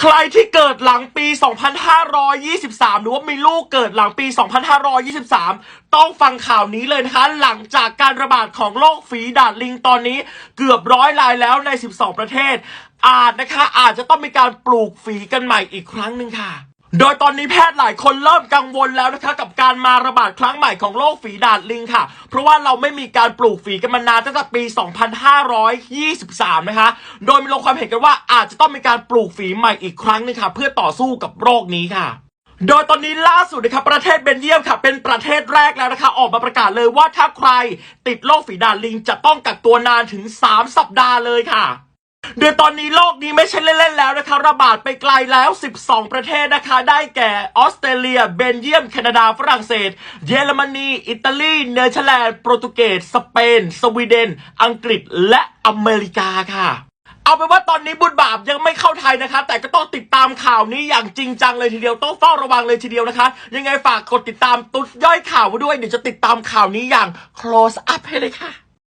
ใครที่เกิดหลังปี 2523 หรือว่ามีลูกเกิดหลังปี 2523 ต้องฟังข่าวนี้เลยนะคะ หลังจากการระบาดของโรคฝีดาดลิงตอนนี้เกือบร้อยรายแล้วใน 12 ประเทศ อาจนะคะอาจจะต้องมีการปลูกฝีกันใหม่อีกครั้งหนึ่งค่ะ โดยตอนนี้แพทย์หลายคนเริ่มกังวลแล้วนะคะกับการมาระบาดครั้งใหม่ของโรคฝีดาดลิงค่ะ เพราะว่าเราไม่มีการปลูกฝีกันมานานตั้งแต่ปี 2523 นะคะ โดยมีลงความเห็นกันว่าอาจจะต้องมีการปลูกฝีใหม่อีกครั้งนึงค่ะ เพื่อต่อสู้กับโรคนี้ค่ะโดยตอนนี้ล่าสุดนะครับประเทศเบนเยียมค่ะ เป็นประเทศแรกแล้วนะคะ ออกมาประกาศเลยว่าถ้าใครติดโรคฝีดาดลิง จะต้องกักตัวนานถึง 3 สัปดาห์เลยค่ะ โดยตอนนี้โลกนี้ไม่ใช่เล่นๆแล้วนะคะระบาดไปไกลแล้ว 12 ประเทศนะคะ ได้แก่ออสเตรเลีย เบนเยียม แคนาดา ฝรั่งเศส เยอรมนี อิตาลี เนเธอร์แลนด์ โปรตุเกส สเปน สวีเดน อังกฤษ และอเมริกาค่ะเอาเป็นว่าตอนนี้บุญบาปยังไม่เข้าไทยนะคะ แต่ก็ต้องติดตามข่าวนี้อย่างจริงจังเลยทีเดียวต้องเฝ้าระวังเลยทีเดียวนะคะ ยังไงฝากกดติดตามตุ๊ดย่อยข่าวไว้ด้วยเดี๋ยวจะติดตามข่าวนี้อย่าง close up ให้เลยค่ะ